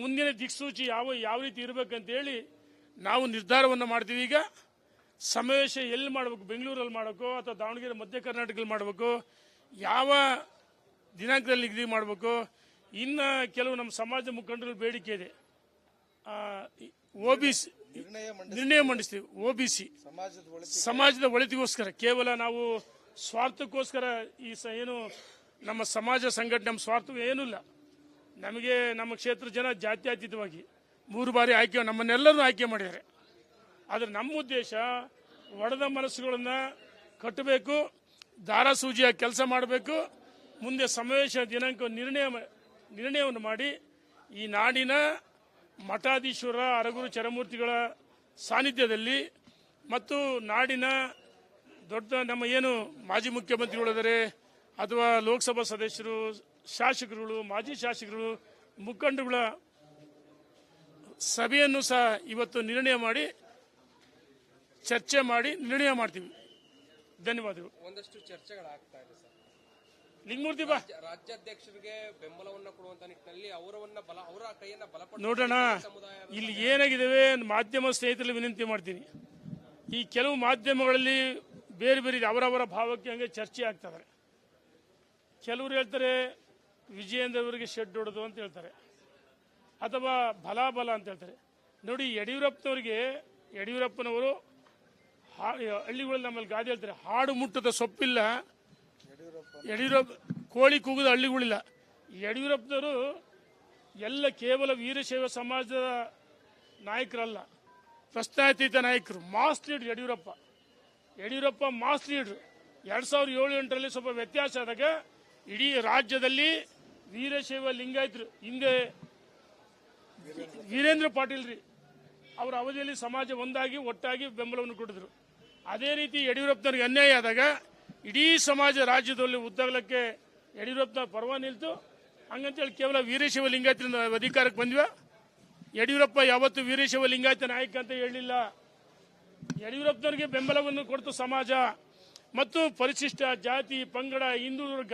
ಮುಂದಿನ ದಿಕ್ಸೂಚಿ ಯಾವ ಯಾವ ರೀತಿ ಇರಬೇಕಂತೇಳಿ ನಾವು ನಿರ್ಧಾರವನ್ನು ಮಾಡ್ತೀವಿ. ಈಗ ಸಮಾವೇಶ ಎಲ್ಲಿ ಮಾಡಬೇಕು? ಬೆಂಗಳೂರಲ್ಲಿ ಮಾಡಬೇಕು ಅಥವಾ ದಾವಣಗೆರೆ ಮಧ್ಯ ಕರ್ನಾಟಕದಲ್ಲಿ ಮಾಡಬೇಕು? ಯಾವ ದಿನಾಂಕದಲ್ಲಿ ನಿಗದಿ ಮಾಡಬೇಕು? ಇನ್ನು ಕೆಲವು ನಮ್ಮ ಸಮಾಜ ಮುಖಂಡರು ಬೇಡಿಕೆ ಇದೆ. ಒ ಬಿ ಸಿ ನಿರ್ಣಯ ಮಂಡಿಸಿ ನಿರ್ಣಯ ಮಂಡಿಸ್ತೀವಿ. ಒ ಬಿ ಸಿ ಸಮಾಜದ ಒಳಿತಿಗೋಸ್ಕರ ಕೇವಲ ನಾವು ಸ್ವಾರ್ಥಕ್ಕೋಸ್ಕರ ಈ ಸ ಏನು ನಮ್ಮ ಸಮಾಜ ಸಂಘಟನೆ ನಮ್ಮ ಸ್ವಾರ್ಥ ಏನೂ ಇಲ್ಲ. ನಮಗೆ ನಮ್ಮ ಕ್ಷೇತ್ರ ಜನ ಜಾತ್ಯತೀತವಾಗಿ ಮೂರು ಬಾರಿ ಆಯ್ಕೆ ನಮ್ಮನ್ನೆಲ್ಲರೂ ಆಯ್ಕೆ ಮಾಡಿದ್ದಾರೆ. ಆದರೆ ನಮ್ಮ ಉದ್ದೇಶ ಒಡೆದ ಮನಸ್ಸುಗಳನ್ನ ಕಟ್ಟಬೇಕು ದಾರಾಸೂಜಿಯ ಕೆಲಸ ಮಾಡಬೇಕು, ಮುಂದೆ ಸಮಾವೇಶ ದಿನಾಂಕ ನಿರ್ಣಯ ನಿರ್ಣಯವನ್ನು ಮಾಡಿ ಈ ನಾಡಿನ ಮಠಾಧೀಶ್ವರ, ಅರಗುರು ಚರಮೂರ್ತಿಗಳ ಸಾನ್ನಿಧ್ಯದಲ್ಲಿ ಮತ್ತು ನಾಡಿನ ದೊಡ್ಡ ನಮ್ಮ ಏನು ಮಾಜಿ ಮುಖ್ಯಮಂತ್ರಿಗಳಿದ್ದಾರೆ ಅಥವಾ ಲೋಕಸಭಾ ಸದಸ್ಯರು ಶಾಸಕರುಗಳು ಮಾಜಿ ಶಾಸಕರು ಮುಖಂಡಗಳ ಸಭೆಯನ್ನು ಸಹ ಇವತ್ತು ನಿರ್ಣಯ ಮಾಡಿ ಚರ್ಚೆ ಮಾಡಿ ನಿರ್ಣಯ ಮಾಡ್ತೀವಿ. ಧನ್ಯವಾದಗಳು. ಒಂದಷ್ಟು ಚರ್ಚೆಗಳಾಗ್ತಾ ಇದೆ ಸರ್. ಲಿಂಗಮೂರ್ತಿ ಬಾ. ರಾಜ್ಯ- ರಾಜ್ಯಾಧ್ಯಕ್ಷರಿಗೆ ಬೆಂಬಲವನ್ನು ಕೊಡುವಂತ ನಿಟ್ಟಿನಲ್ಲಿ ಅವರವನ್ನ ಬಲ ಅವರ ಕೈಯನ್ನ ಬಲಪಡಿಸಿ ನೋಡೋಣ ಇಲ್ಲಿ ಏನಾಗಿದ್ದಾವೆ ಮಾಧ್ಯಮ ಸ್ನೇಹಿತರಲ್ಲಿ ವಿನಂತಿ ಮಾಡ್ತೀನಿ. ಈ ಕೆಲವು ಮಾಧ್ಯಮಗಳಲ್ಲಿ ಬೇರೆ ಬೇರೆ. ಅವರವರ ಭಾವಕ್ಕೆ ಹಂಗೆ ಚರ್ಚೆ ಆಗ್ತದೆ ಕೆಲವರು ಹೇಳ್ತಾರೆ ವಿಜಯೇಂದ್ರ ಅವರಿಗೆ ಶೆಡ್ ಹೊಡೆದು ಅಂತ ಹೇಳ್ತಾರೆ. ಅಥವಾ ಬಲಾಬಲ ಬಲ ಅಂತ ಹೇಳ್ತಾರೆ. ನೋಡಿ, ಯಡಿಯೂರಪ್ಪನವರಿಗೆ, ಯಡಿಯೂರಪ್ಪನವರು ಹಳ್ಳಿಗಳಲ್ಲಿ ನಮ್ಮಲ್ಲಿ ಗಾದೆ ಹೇಳ್ತಾರೆ, ಹಾಡು ಮುಟ್ಟದ ಸೊಪ್ಪಿಲ್ಲ. ಯಡಿಯೂರಪ್ಪ, ಕೋಳಿ ಕೂಗದ ಹಳ್ಳಿಗಳಿಲ್ಲ. ಯಡಿಯೂರಪ್ಪನವರು ಎಲ್ಲ ಕೇವಲ ವೀರಶೈವ ಸಮಾಜದ ನಾಯಕರಲ್ಲ, ಪ್ರಶ್ನಾತೀತ ನಾಯಕರು, mass leader Yediyurappa. Yediyurappa mass leader. ಎರಡು ಸಾವಿರದ ಏಳು ಎಂಟರಲ್ಲಿ ಸ್ವಲ್ಪ ವ್ಯತ್ಯಾಸ ಆದಾಗ ಇಡೀ ರಾಜ್ಯದಲ್ಲಿ ವೀರಶೈವ ಲಿಂಗಾಯತರು ಹಿಂದೆ ವೀರೇಂದ್ರ ಪಾಟೀಲ್ ರೀ, ಅವರ ಅವಧಿಯಲ್ಲಿ ಸಮಾಜ ಒಂದಾಗಿ ಒಟ್ಟಾಗಿ ಬೆಂಬಲವನ್ನು ಕೊಟ್ಟಿದ್ರು. ಅದೇ ರೀತಿ ಯಡಿಯೂರಪ್ಪನವ್ರಿಗೆ ಅನ್ಯಾಯ ಆದಾಗ ಇಡೀ ಸಮಾಜ ರಾಜ್ಯದಲ್ಲಿ ಉದ್ದಗಲಕ್ಕೆ ಯಡಿಯೂರಪ್ಪನ ಪರ್ವ ನಿಲ್ತು. ಹಂಗಂತೇಳಿ ಕೇವಲ ವೀರಶೈವ ಲಿಂಗಾಯತರಿಂದ ಅಧಿಕಾರಕ್ಕೆ ಬಂದ್ವ. ಯಡಿಯೂರಪ್ಪ ಯಾವತ್ತು ವೀರಶೈವ ಲಿಂಗಾಯತ ನಾಯಕ ಅಂತ ಹೇಳಿಲ್ಲ ಯಡಿಯೂರಪ್ಪನವರಿಗೆ ಬೆಂಬಲವನ್ನು ಕೊಡ್ತು ಸಮಾಜ. ಮತ್ತು ಪರಿಶಿಷ್ಟ ಜಾತಿ, ಪಂಗಡ, ಹಿಂದೂ ವರ್ಗ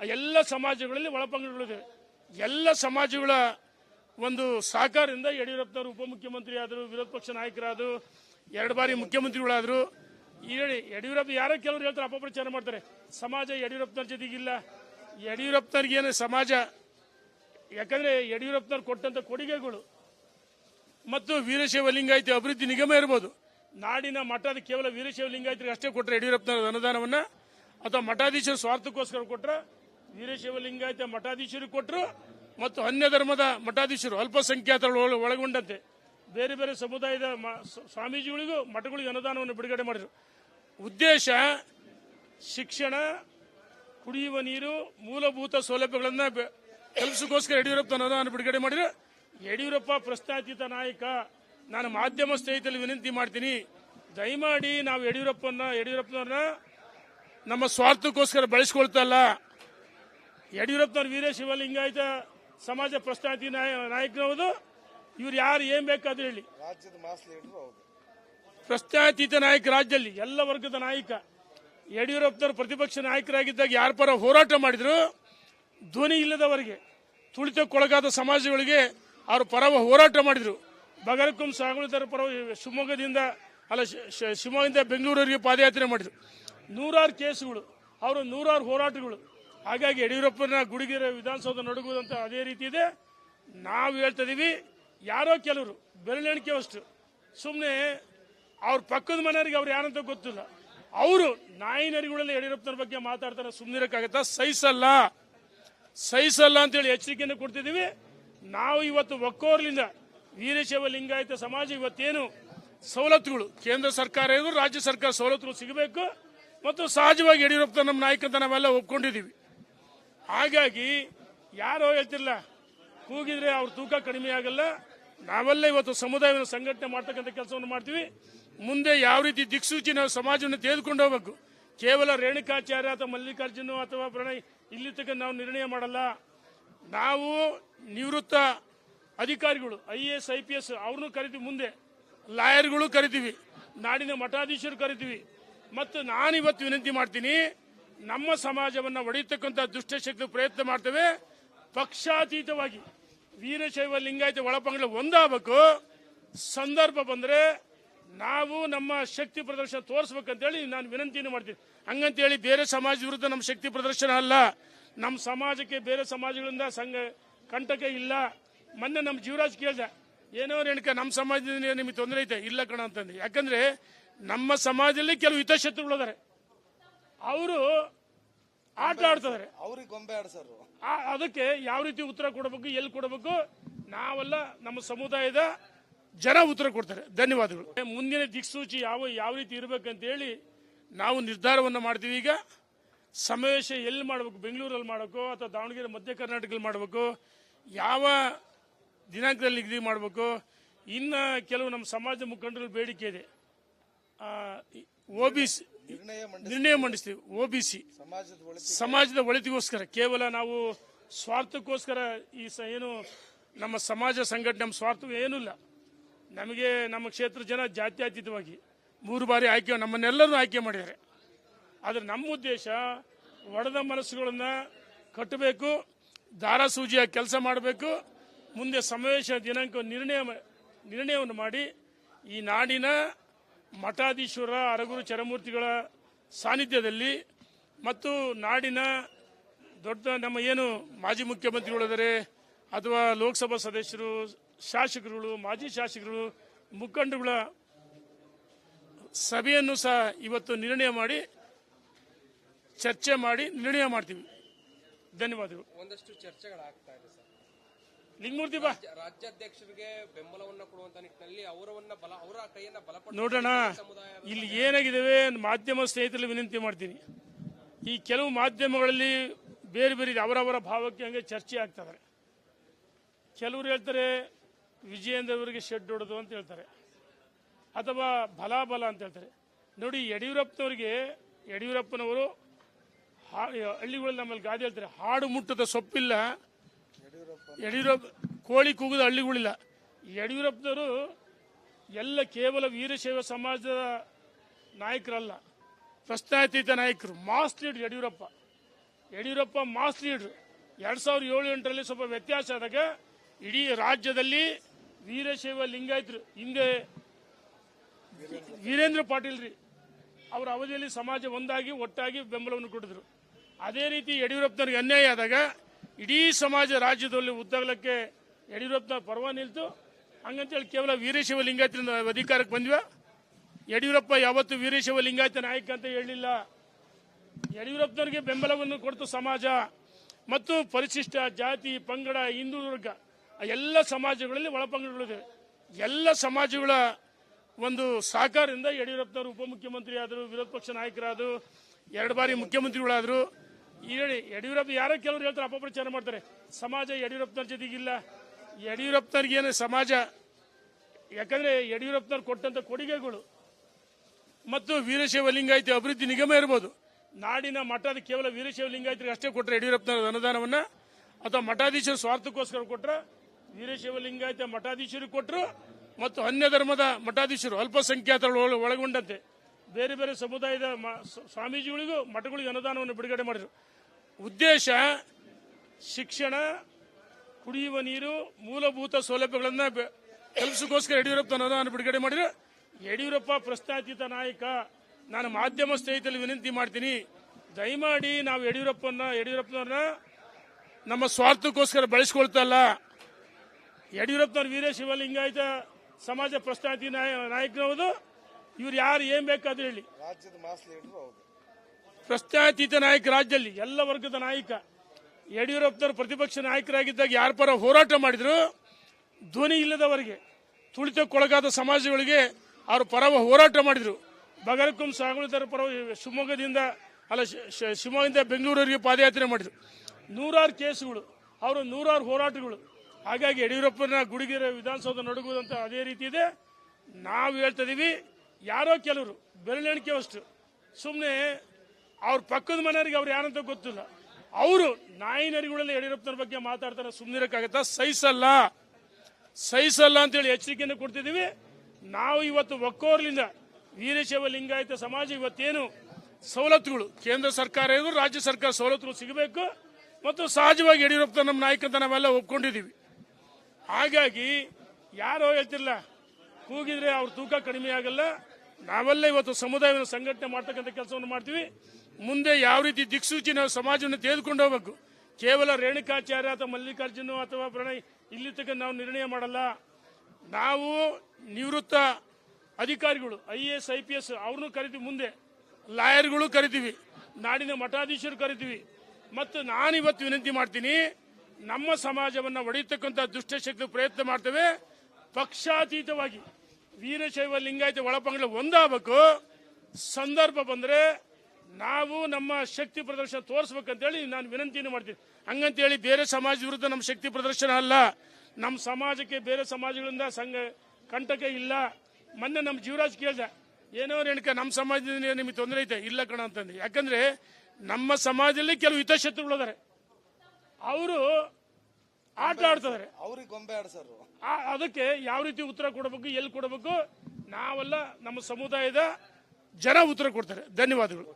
ಎಲ್ಲ ಸಮಾಜಗಳಲ್ಲಿ ಒಳಪಂಗಡಗಳಿವೆ ಎಲ್ಲ ಸಮಾಜಗಳ ಒಂದು ಸಹಕಾರದಿಂದ ಯಡಿಯೂರಪ್ಪನವರು ಉಪಮುಖ್ಯಮಂತ್ರಿ ಆದರು ವಿರೋಧ ಪಕ್ಷ ನಾಯಕರಾದರು, ಎರಡು ಬಾರಿ ಮುಖ್ಯಮಂತ್ರಿಗಳಾದರು. ಹೇಳಿ, ಯಡಿಯೂರಪ್ಪ ಯಾರೋ ಕೆಲವರು ಹೇಳ್ತಾರೆ, ಅಪಪ್ರಚಾರ ಮಾಡ್ತಾರೆ. ಸಮಾಜ ಯಡಿಯೂರಪ್ಪನವ್ರ ಜೊತೆಗಿಲ್ಲ. ಯಡಿಯೂರಪ್ಪನವ್ರಿಗೇನು ಸಮಾಜ, ಯಾಕಂದರೆ ಯಡಿಯೂರಪ್ಪನವ್ರು ಕೊಟ್ಟಂಥ ಕೊಡುಗೆಗಳು ಮತ್ತು ವೀರಶೈವ ಲಿಂಗಾಯತ ಅಭಿವೃದ್ಧಿ ನಿಗಮ ಇರ್ಬೋದು. ನಾಡಿನ ಮಠದ ಕೇವಲ ವೀರಶೈವ ಲಿಂಗಾಯತರಿಗೆ ಅಷ್ಟೇ ಕೊಟ್ಟರೆ ಯಡಿಯೂರಪ್ಪನವರ ಅನುದಾನವನ್ನು, ಅಥವಾ ಮಠಾಧೀಶರ ಸ್ವಾರ್ಥಕ್ಕೋಸ್ಕರ ಕೊಟ್ರ ವೀರಶೈವ ಲಿಂಗಾಯತ ಮಠಾಧೀಶರಿಗೆ ಕೊಟ್ಟರು ಮತ್ತು ಅನ್ಯ ಧರ್ಮದ ಮಠಾಧೀಶರು ಅಲ್ಪಸಂಖ್ಯಾತರು ಒಳ- ಒಳಗೊಂಡಂತೆ. ಬೇರೆ ಬೇರೆ ಸಮುದಾಯದ ಸ್ವಾಮೀಜಿಗಳಿಗೂ ಮಠಗಳಿಗೆ ಅನುದಾನವನ್ನು ಬಿಡುಗಡೆ ಮಾಡಿದರು. ಉದ್ದೇಶ, ಶಿಕ್ಷಣ, ಕುಡಿಯುವ ನೀರು, ಮೂಲಭೂತ ಸೌಲಭ್ಯಗಳನ್ನ ಕೆಲಸಕ್ಕೋಸ್ಕರ ಯಡಿಯೂರಪ್ಪ ಅನುದಾನ ಬಿಡುಗಡೆ ಮಾಡಿದ್ರು. ಯಡಿಯೂರಪ್ಪ ಪ್ರಸ್ತಾಪಿತ ನಾಯಕ, ನಾನು ಮಾಧ್ಯಮ ಸ್ನೇಹಿತರಲ್ಲಿ ವಿನಂತಿ ಮಾಡ್ತೀನಿ, ದಯಮಾಡಿ ನಾವು ಯಡಿಯೂರಪ್ಪನ ಯಡಿಯೂರಪ್ಪನವ್ರನ್ನ ನಮ್ಮ ಸ್ವಾರ್ಥಕ್ಕೋಸ್ಕರ ಬಳಸ್ಕೊಳ್ತಲ್ಲ ಯಡಿಯೂರಪ್ಪನವ್ರ ವೀರಶೈವ ಲಿಂಗಾಯತ ಸಮಾಜ ಪ್ರಶ್ನಾತಿ ನಾಯ ನಾಯಕರವರು ಇವ್ರು ಯಾರು ಏನ್ ಬೇಕಾದ್ರೂ ಹೇಳಿ. ಪ್ರಶ್ನಾತೀತ ನಾಯಕ ರಾಜ್ಯದಲ್ಲಿ ಎಲ್ಲ ವರ್ಗದ ನಾಯಕ. ಯಡಿಯೂರಪ್ಪನವರು ಪ್ರತಿಪಕ್ಷ ನಾಯಕರಾಗಿದ್ದಾಗ ಯಾರ ಪರ ಹೋರಾಟ ಮಾಡಿದ್ರು? ಧ್ವನಿ ಇಲ್ಲದವರಿಗೆ ತುಳಿತಕ್ಕೊಳಗಾದ ಸಮಾಜಗಳಿಗೆ ಅವರು ಪರ ಹೋರಾಟ ಮಾಡಿದ್ರು. ಬಗರಕುಂ ಸಾಗುಳಿತರ ಪರ ಶಿವಮೊಗ್ಗದಿಂದ ಅಲ್ಲ ಶಿವಮೊಗ್ಗದಿಂದ ಬೆಂಗಳೂರಿಗೆ ಪಾದಯಾತ್ರೆ ಮಾಡಿದ್ರು. ನೂರಾರು ಕೇಸುಗಳು ಅವರ ನೂರಾರು ಹೋರಾಟಗಳು. ಹಾಗಾಗಿ ಯಡಿಯೂರಪ್ಪನ ಗುಡಿಗೆರೆ ವಿಧಾನಸೌಧ ನಡುಗುವುದಂತ ಅದೇ ರೀತಿ ಇದೆ. ನಾವು ಹೇಳ್ತಾ ಇದೀವಿ, ಯಾರೋ ಕೆಲವರು, ಬೆರಳೆಣಿಕೆ ಅಷ್ಟು ಸುಮ್ಮನೆ ಅವ್ರ ಪಕ್ಕದ ಮನೆಯವರಿಗೆ ಅವ್ರು ಯಾರಂತ ಗೊತ್ತಿಲ್ಲ. ಅವರು ನಾಯಿ ನರಿಗಳಲ್ಲಿ ಯಡಿಯೂರಪ್ಪನ ಬಗ್ಗೆ ಮಾತಾಡ್ತಾರೆ ಸುಮ್ಮನಿರಕ್ಕಾಗತ್ತಾ ಸಹಿಸಲ್ಲ. ಸಹಿಸಲ್ಲ ಅಂತೇಳಿ ಎಚ್ಚರಿಕೆಯನ್ನು ಕೊಡ್ತಿದ್ದೀವಿ ನಾವು ಇವತ್ತು ಒಕ್ಕೋರ್ಲಿಂದ ವೀರಶೈವ ಲಿಂಗಾಯತ ಸಮಾಜ ಇವತ್ತೇನು ಸವಲತ್ತುಗಳು, ಕೇಂದ್ರ ಸರ್ಕಾರ ಇದ್ರು ರಾಜ್ಯ ಸರ್ಕಾರ ಸವಲತ್ತುಗಳು ಸಿಗಬೇಕು. ಮತ್ತು ಸಹಜವಾಗಿ ಯಡಿಯೂರಪ್ಪ ನಮ್ಮ ನಾಯಕ ನಾವೆಲ್ಲ ಒಪ್ಕೊಂಡಿದ್ದೀವಿ ಹಾಗಾಗಿ ಯಾರೋ ಹೇಳ್ತಿಲ್ಲ ಕೂಗಿದ್ರೆ ಅವ್ರ ತೂಕ ಕಡಿಮೆ ಆಗಲ್ಲ. ನಾವೆಲ್ಲ ಇವತ್ತು ಸಮುದಾಯವನ್ನು ಸಂಘಟನೆ ಮಾಡ್ತಕ್ಕಂಥ ಕೆಲಸವನ್ನು ಮಾಡ್ತೀವಿ. ಮುಂದೆ ಯಾವ ರೀತಿ ದಿಕ್ಸೂಚಿ ನಾವು ಸಮಾಜವನ್ನು ತೆಗೆದುಕೊಂಡು ಹೋಗ್ಬೇಕು. ಕೇವಲ ರೇಣುಕಾಚಾರ್ಯ ಅಥವಾ ಮಲ್ಲಿಕಾರ್ಜುನ ಅಥವಾ ಪ್ರಣಯ್ ಇಲ್ಲಿ ತಕ್ಕ ನಾವು ನಿರ್ಣಯ ಮಾಡಲ್ಲ. ನಾವು ನಿವೃತ್ತ ಅಧಿಕಾರಿಗಳು, I A S, I P S, ಅವ್ರನ್ನೂ ಕರಿತೀವಿ ಮುಂದೆ. ಲಾಯರ್ಗಳು ಕರಿತೀವಿ. ನಾಡಿನ ಮಠಾಧೀಶರು ಕರಿತೀವಿ. ಮತ್ತು ನಾನು ಇವತ್ತು ವಿನಂತಿ ಮಾಡ್ತೀನಿ ನಮ್ಮ ಸಮಾಜವನ್ನು ಒಡೆಯತಕ್ಕಂಥ ದುಷ್ಟಶಕ್ತಿ ಪ್ರಯತ್ನ ಮಾಡ್ತೇವೆ. ಪಕ್ಷಾತೀತವಾಗಿ ವೀರಶೈವ ಲಿಂಗಾಯತ ಒಳಪಂಗಡ ಒಂದಾಗಬೇಕು. ಸಂದರ್ಭ ಬಂದರೆ ನಾವು ನಮ್ಮ ಶಕ್ತಿ ಪ್ರದರ್ಶನ ತೋರಿಸ್ಬೇಕಂತೇಳಿ ನಾನು ವಿನಂತಿಯನ್ನು ಮಾಡ್ತೀನಿ. ಹಂಗಂತೇಳಿ ಬೇರೆ ಸಮಾಜ ವಿರುದ್ಧ ನಮ್ಮ ಶಕ್ತಿ ಪ್ರದರ್ಶನ ಅಲ್ಲ. ನಮ್ಮ ಸಮಾಜಕ್ಕೆ ಬೇರೆ ಸಮಾಜಗಳಿಂದ ಸಂಘ ಕಂಟಕ ಇಲ್ಲ. ಮೊನ್ನೆ ನಮ್ಮ ಜೀವರಾಜ್ ಕೇಳ್ದ, ಏನೋ ರೇಣುಕ, ನಮ್ಮ ಸಮಾಜದಿಂದ ನಿಮಗೆ ತೊಂದರೆ ಐತೆ? ಇಲ್ಲ ಕಣ ಅಂತಂದು. ಯಾಕಂದ್ರೆ ನಮ್ಮ ಸಮಾಜದಲ್ಲಿ ಕೆಲವು ಹಿತಶತ್ರುಗಳಿದ್ದಾರೆ ಅವರು ಆಟ ಆಡ್ತಿದ್ದಾರೆ. ಅವ್ರಿಗೆ ಗೊಂಬೆ ಆಡ್ಸರು. ಅದಕ್ಕೆ ಯಾವ ರೀತಿ ಉತ್ತರ ಕೊಡಬೇಕು ಎಲ್ಲಿ ಕೊಡಬೇಕು ನಾವೆಲ್ಲ ನಮ್ಮ ಸಮುದಾಯದ ಜನ ಉತ್ತರ ಕೊಡ್ತಾರೆ. ಧನ್ಯವಾದಗಳು. ಮುಂದಿನ ದಿಕ್ಸೂಚಿ ಯಾವ ಯಾವ ರೀತಿ ಇರಬೇಕಂತ ಹೇಳಿ ನಾವು ನಿರ್ಧಾರವನ್ನು ಮಾಡ್ತೀವಿ. ಈಗ ಸಮಾವೇಶ ಎಲ್ಲಿ ಮಾಡಬೇಕು ಬೆಂಗಳೂರಲ್ಲಿ ಮಾಡಬೇಕು ಅಥವಾ ದಾವಣಗೆರೆ ಮಧ್ಯ ಕರ್ನಾಟಕದಲ್ಲಿ ಮಾಡಬೇಕು ಯಾವ ದಿನಾಂಕದಲ್ಲಿ ಇದು ಮಾಡಬೇಕು ಇನ್ನು ಕೆಲವು ನಮ್ಮ ಸಮಾಜ ಮುಖಂಡರು ಬೇಡಿಕೆ ಇದೆ. ಒ ಬಿ ಸಿ ನಿರ್ಣಯ ಮಂಡಿಸಿ ನಿರ್ಣಯ ಮಂಡಿಸ್ತೀವಿ. ಒ ಬಿ ಸಿ ಸಮಾಜದ ಒಳಿತಿಗೋಸ್ಕರ ಕೇವಲ ನಾವು ಸ್ವಾರ್ಥಕ್ಕೋಸ್ಕರ ಈ ಸ ಏನು ನಮ್ಮ ಸಮಾಜ ಸಂಘಟನೆ ನಮ್ಮ ಸ್ವಾರ್ಥ ಏನೂ ಇಲ್ಲ. ನಮಗೆ ನಮ್ಮ ಕ್ಷೇತ್ರ ಜನ ಜಾತ್ಯತೀತವಾಗಿ ಮೂರು ಬಾರಿ ಆಯ್ಕೆ ನಮ್ಮನ್ನೆಲ್ಲರೂ ಆಯ್ಕೆ ಮಾಡಿದ್ದಾರೆ. ಆದರೆ ನಮ್ಮ ಉದ್ದೇಶ ಒಡೆದ ಮನಸ್ಸುಗಳನ್ನ ಕಟ್ಟಬೇಕು ದಾರ ಸೂಜಿಯ ಕೆಲಸ ಮಾಡಬೇಕು ಮುಂದೆ ಸಮಾವೇಶ ದಿನಾಂಕ ನಿರ್ಣಯ ನಿರ್ಣಯವನ್ನು ಮಾಡಿ ಈ ನಾಡಿನ ಮಠಾಧೀಶ್ವರ ಅರಗುರು ಚರಮೂರ್ತಿಗಳ ಸಾನ್ನಿಧ್ಯದಲ್ಲಿ ಮತ್ತು ನಾಡಿನ ದೊಡ್ಡ ನಮ್ಮ ಏನು ಮಾಜಿ ಮುಖ್ಯಮಂತ್ರಿಗಳಿದ್ದಾರೆ ಅಥವಾ ಲೋಕಸಭಾ ಸದಸ್ಯರು, ಶಾಸಕರುಗಳು, ಮಾಜಿ ಶಾಸಕರು ಮುಖಂಡರುಗಳ ಸಭೆಯನ್ನು ಸಹ ಇವತ್ತು ನಿರ್ಣಯ ಮಾಡಿ, ಚರ್ಚೆ ಮಾಡಿ ನಿರ್ಣಯ ಮಾಡ್ತೀವಿ. ಧನ್ಯವಾದಗಳು. ಒಂದಷ್ಟು ಚರ್ಚೆಗಳಾಗ್ತಾ ಇದೆ ಲಿಂಗಮೂರ್ತಿ ಬಾ. ರಾಜ್ಯ- ರಾಜ್ಯಾಧ್ಯಕ್ಷರಿಗೆ ಬೆಂಬಲವನ್ನ ಕೊಡುವಂತ ನಿಟ್ಟಿನಲ್ಲಿ ಅವರವನ್ನ ಬಲ ಅವರ ಕೈಯನ್ನ ಬಲಪಡಿಸಿ ನೋಡೋಣ. ಇಲ್ಲಿ ಏನಾಗಿದ್ದೇವೆ ಮಾಧ್ಯಮ ಸ್ನೇಹಿತರಲ್ಲಿ ವಿನಂತಿ ಮಾಡ್ತೀನಿ. ಈ ಕೆಲವು ಮಾಧ್ಯಮಗಳಲ್ಲಿ ಬೇರೆ ಬೇರೆ. ಅವರವರ ಭಾವಕ್ಕೆ ಹಂಗೆ ಚರ್ಚೆ ಆಗ್ತದೆ. ಕೆಲವರು ಹೇಳ್ತಾರೆ ವಿಜಯೇಂದ್ರ ಅವರಿಗೆ ಶೆಡ್ ಹೊಡೆದು ಅಂತ ಹೇಳ್ತಾರೆ. ಅಥವಾ ಬಲಾಬಲ ಅಂತ ಹೇಳ್ತಾರೆ. ನೋಡಿ ಯಡಿಯೂರಪ್ಪನವರಿಗೆ ಯಡಿಯೂರಪ್ಪನವರು ಹಳ್ಳಿಗಳಲ್ಲಿ ನಮ್ಮಲ್ಲಿ ಗಾದೆ ಹೇಳ್ತಾರೆ ಹಾಡು ಮುಟ್ಟದ ಸೊಪ್ಪಿಲ್ಲ. ಯಡಿಯೂರಪ್ಪ. ಕೋಳಿ ಕೂಗಿದ ಹಳ್ಳಿಗಳಿಲ್ಲ. ಯಡಿಯೂರಪ್ಪನವರು ಎಲ್ಲ ಕೇವಲ ವೀರಶೈವ ಸಮಾಜದ ನಾಯಕರಲ್ಲ, ಪ್ರಶ್ನಾತೀತ ನಾಯಕರು, mass leader Yediyurappa. Yediyurappa mass leader. ಎರಡ್ ಸಾವಿರದ ಏಳು ಎಂಟರಲ್ಲಿ ಸ್ವಲ್ಪ ವ್ಯತ್ಯಾಸ ಆದಾಗ ಇಡೀ ರಾಜ್ಯದಲ್ಲಿ ವೀರಶೈವ ಲಿಂಗಾಯತರು ಹಿಂದೆ ವೀರೇಂದ್ರ ಪಾಟೀಲ್ ರೀ, ಅವರ ಅವಧಿಯಲ್ಲಿ ಸಮಾಜ ಒಂದಾಗಿ, ಒಟ್ಟಾಗಿ ಬೆಂಬಲವನ್ನು ಕೊಟ್ಟಿದ್ರು. ಅದೇ ರೀತಿ ಯಡಿಯೂರಪ್ಪನವ್ರಿಗೆ ಅನ್ಯಾಯ ಆದಾಗ ಇಡೀ ಸಮಾಜ ರಾಜ್ಯದಲ್ಲಿ ಉದ್ದಗಲಕ್ಕೆ ಯಡಿಯೂರಪ್ಪನ ಪರ್ವ ನಿಲ್ತು. ಹಂಗಂತೇಳಿ ಕೇವಲ ವೀರಶೈವ ಲಿಂಗಾಯತರಿಂದ ಅಧಿಕಾರಕ್ಕೆ ಬಂದ್ವ. ಯಡಿಯೂರಪ್ಪ ಯಾವತ್ತು ವೀರಶೈವ ಲಿಂಗಾಯತ ನಾಯಕ ಅಂತ ಹೇಳಿಲ್ಲ ಯಡಿಯೂರಪ್ಪನವರಿಗೆ ಬೆಂಬಲವನ್ನು ಕೊಡ್ತು ಸಮಾಜ. ಮತ್ತು ಪರಿಶಿಷ್ಟ ಜಾತಿ, ಪಂಗಡ, ಹಿಂದೂ ವರ್ಗ ಎಲ್ಲ ಸಮಾಜಗಳಲ್ಲಿ ಒಳಪಂಗಡಗಳಿದೆ ಎಲ್ಲ ಸಮಾಜಗಳ ಒಂದು ಸಹಕಾರದಿಂದ ಯಡಿಯೂರಪ್ಪನವರು ಉಪಮುಖ್ಯಮಂತ್ರಿ ಆದರು ವಿರೋಧ ಪಕ್ಷ ನಾಯಕರಾದರು, ಎರಡು ಬಾರಿ ಮುಖ್ಯಮಂತ್ರಿಗಳಾದರು. ಹೇಳಿ, ಯಡಿಯೂರಪ್ಪ ಯಾರೋ ಕೆಲವರು ಹೇಳ್ತಾರೆ, ಅಪಪ್ರಚಾರ ಮಾಡ್ತಾರೆ. ಸಮಾಜ ಯಡಿಯೂರಪ್ಪನವ್ರ ಜೊತೆಗಿಲ್ಲ. ಯಡಿಯೂರಪ್ಪನವ್ರಿಗೇನು ಸಮಾಜ? ಯಾಕಂದ್ರೆ ಯಡಿಯೂರಪ್ಪನವ್ರು ಕೊಟ್ಟಂತ ಕೊಡುಗೆಗಳು ಮತ್ತು ವೀರಶೈವ ಲಿಂಗಾಯತ ಅಭಿವೃದ್ಧಿ ನಿಗಮ ಇರ್ಬೋದು. ನಾಡಿನ ಮಠದ ಕೇವಲ ವೀರಶೈವ ಲಿಂಗಾಯತರಿಗೆ ಅಷ್ಟೇ ಕೊಟ್ಟರೆ ಯಡಿಯೂರಪ್ಪನವರ ಅನುದಾನವನ್ನ, ಅಥವಾ ಮಠಾಧೀಶರು ಸ್ವಾರ್ಥಕ್ಕೋಸ್ಕರ ಕೊಟ್ಟರೆ ವೀರಶೈವ ಲಿಂಗಾಯತ ಮಠಾಧೀಶರಿಗೆ ಕೊಟ್ಟರು ಮತ್ತು ಅನ್ಯ ಧರ್ಮದ ಮಠಾಧೀಶರು ಅಲ್ಪಸಂಖ್ಯಾತರು ಒಳ- ಒಳಗೊಂಡಂತೆ. ಬೇರೆ ಬೇರೆ ಸಮುದಾಯದ ಸ್ವಾಮೀಜಿಗಳಿಗೂ ಮಠಗಳಿಗೆ ಅನುದಾನವನ್ನು ಬಿಡುಗಡೆ ಮಾಡಿದರು. ಉದ್ದೇಶ, ಶಿಕ್ಷಣ, ಕುಡಿಯುವ ನೀರು, ಮೂಲಭೂತ ಸೌಲಭ್ಯಗಳನ್ನ ಕೆಲಸಕ್ಕೋಸ್ಕರ ಯಡಿಯೂರಪ್ಪ ಅನುದಾನ ಬಿಡುಗಡೆ ಮಾಡಿದ್ರು. ಯಡಿಯೂರಪ್ಪ ಪ್ರಸ್ತಾಪಿತ ನಾಯಕ, ನಾನು ಮಾಧ್ಯಮ ಸ್ನೇಹಿತರಲ್ಲಿ ವಿನಂತಿ ಮಾಡ್ತೀನಿ, ದಯಮಾಡಿ ನಾವು ಯಡಿಯೂರಪ್ಪನ ಯಡಿಯೂರಪ್ಪನವ್ರನ್ನ ನಮ್ಮ ಸ್ವಾರ್ಥಕ್ಕೋಸ್ಕರ ಬಳಸ್ಕೊಳ್ತಲ್ಲ ಯಡಿಯೂರಪ್ಪನವ್ರ ವೀರ ಶಿವಲಿಂಗಾಯತ ಸಮಾಜ ಪ್ರಸ್ತಾಪಿತ ಇವ್ರು ಯಾರು ಏನ್ ಬೇಕಾದ್ರೂ ಹೇಳಿ. ಪ್ರಶ್ನಾತೀತ ನಾಯಕ ರಾಜ್ಯದಲ್ಲಿ ಎಲ್ಲ ವರ್ಗದ ನಾಯಕ ಯಡಿಯೂರಪ್ಪನವರು ಪ್ರತಿಪಕ್ಷ ನಾಯಕರಾಗಿದ್ದಾಗ ಯಾರ ಪರ ಹೋರಾಟ ಮಾಡಿದ್ರು? ಧ್ವನಿ ಇಲ್ಲದವರಿಗೆ ತುಳಿತಕ್ಕೊಳಗಾದ ಸಮಾಜಗಳಿಗೆ ಅವರು ಪರ ಹೋರಾಟ ಮಾಡಿದ್ರು. ಬಗರಕುಂ ಸಾಗುಳಿತರ ಪರ ಶಿವಮೊಗ್ಗದಿಂದ ಅಲ್ಲ ಶಿವಮೊಗ್ಗದಿಂದ ಬೆಂಗಳೂರಿಗೆ ಪಾದಯಾತ್ರೆ ಮಾಡಿದ್ರು. ನೂರಾರು ಕೇಸುಗಳು ಅವರು ನೂರಾರು ಹೋರಾಟಗಳು. ಹಾಗಾಗಿ ಯಡಿಯೂರಪ್ಪನ ಗುಡಿಗೆರೆ ವಿಧಾನಸೌಧ ನಡುಗುವುದಂತ ಅದೇ ರೀತಿ ಇದೆ. ನಾವು ಹೇಳ್ತಾ ಇದೀವಿ ಯಾರೋ ಕೆಲವರು ಬೆರಳೆಣಿಕೆ ಅಷ್ಟು ಸುಮ್ಮನೆ ಅವ್ರ ಪಕ್ಕದ ಮನೆಯವರಿಗೆ ಅವ್ರು ಯಾರಂತ ಗೊತ್ತಿಲ್ಲ. ಅವರು ನಾಯಿ ನರಿಗಳಲ್ಲಿ ಯಡಿಯೂರಪ್ಪನವ್ರ ಬಗ್ಗೆ ಮಾತಾಡ್ತಾರೆ ಸುಮ್ಮನಿರಕ್ಕಾಗತ್ತಾ ಸಹಿಸಲ್ಲ. ಸಹಿಸಲ್ಲ ಅಂತೇಳಿ ಎಚ್ಚರಿಕೆಯನ್ನು ಕೊಡ್ತಿದ್ದೀವಿ ನಾವು ಇವತ್ತು ಒಕ್ಕೋರ್ಲಿಂದ ವೀರಶೈವ ಲಿಂಗಾಯತ ಸಮಾಜ ಇವತ್ತೇನು ಸವಲತ್ತುಗಳು. ಕೇಂದ್ರ ಸರ್ಕಾರ ಇದ್ರು ರಾಜ್ಯ ಸರ್ಕಾರ ಸವಲತ್ತುಗಳು ಸಿಗಬೇಕು ಮತ್ತು ಸಹಜವಾಗಿ ಯಡಿಯೂರಪ್ಪ ನಮ್ಮ ನಾಯಕ ನಾವೆಲ್ಲ ಒಪ್ಕೊಂಡಿದ್ದೀವಿ ಹಾಗಾಗಿ ಯಾರೋ ಹೇಳ್ತಿರಲ್ಲ ಕೂಗಿದ್ರೆ ಅವ್ರ ತೂಕ ಕಡಿಮೆ ಆಗಲ್ಲ. ನಾವೆಲ್ಲ ಇವತ್ತು ಸಮುದಾಯವನ್ನು ಸಂಘಟನೆ ಮಾಡ್ತಕ್ಕಂಥ ಕೆಲಸವನ್ನು ಮಾಡ್ತೀವಿ. ಮುಂದೆ ಯಾವ ರೀತಿ ದಿಕ್ಸೂಚಿ ನಾವು ಸಮಾಜವನ್ನು ತೆಗೆದುಕೊಂಡು ಹೋಗ್ಬೇಕು. ಕೇವಲ ರೇಣುಕಾಚಾರ್ಯ ಅಥವಾ ಮಲ್ಲಿಕಾರ್ಜುನ ಅಥವಾ ಪ್ರಣಯ್ ಇಲ್ಲಿ ತಕ್ಕ ನಾವು ನಿರ್ಣಯ ಮಾಡಲ್ಲ. ನಾವು ನಿವೃತ್ತ ಅಧಿಕಾರಿಗಳು, I A S, I P S ಅವ್ರನ್ನೂ ಕರಿತೀವಿ ಮುಂದೆ. ಲಾಯರ್ಗಳು ಕರಿತೀವಿ. ನಾಡಿನ ಮಠಾಧೀಶರು ಕರಿತೀವಿ. ಮತ್ತು ನಾನು ಇವತ್ತು ವಿನಂತಿ ಮಾಡ್ತೀನಿ, ನಮ್ಮ ಸಮಾಜವನ್ನು ಒಡೆಯತಕ್ಕಂಥ ದುಷ್ಟಶಕ್ತಿ ಪ್ರಯತ್ನ ಮಾಡ್ತೇವೆ. ಪಕ್ಷಾತೀತವಾಗಿ ವೀರಶೈವ ಲಿಂಗಾಯತ ಒಳಪಂಗಡ ಒಂದಾಗಬೇಕು. ಸಂದರ್ಭ ಬಂದರೆ ನಾವು ನಮ್ಮ ಶಕ್ತಿ ಪ್ರದರ್ಶನ ತೋರಿಸ್ಬೇಕಂತೇಳಿ ನಾನು ವಿನಂತಿಯನ್ನು ಮಾಡ್ತೀನಿ. ಹಂಗಂತೇಳಿ ಬೇರೆ ಸಮಾಜ ವಿರುದ್ಧ ನಮ್ಮ ಶಕ್ತಿ ಪ್ರದರ್ಶನ ಅಲ್ಲ. ನಮ್ಮ ಸಮಾಜಕ್ಕೆ ಬೇರೆ ಸಮಾಜಗಳಿಂದ ಸಂಘ ಕಂಟಕ ಇಲ್ಲ. ಮೊನ್ನೆ ನಮ್ಮ ಜೀವರಾಜ್ ಕೇಳ್ದ, ಏನೋ ರೇಣುಕ, ನಮ್ಮ ಸಮಾಜದಿಂದ ನಿಮಗೆ ತೊಂದರೆ ಐತೆ? ಇಲ್ಲ ಕಣ ಅಂತಂದು. ಯಾಕಂದ್ರೆ ನಮ್ಮ ಸಮಾಜದಲ್ಲಿ ಕೆಲವು ಹಿತಶತ್ರುಗಳಿದ್ದಾರೆ ಅವರು ಆಟ ಆಡ್ತಿದ್ದಾರೆ ಅವ್ರಿಗೆ ಗೊಂಬೆ ಆಡ್ಸರು. ಆ- ಅದಕ್ಕೆ ಯಾವ ರೀತಿ ಉತ್ತರ ಕೊಡಬೇಕು ಎಲ್ಲಿ ಕೊಡಬೇಕು ನಾವೆಲ್ಲ ನಮ್ಮ ಸಮುದಾಯದ ಜನ ಉತ್ತರ ಕೊಡ್ತಾರೆ. ಧನ್ಯವಾದಗಳು.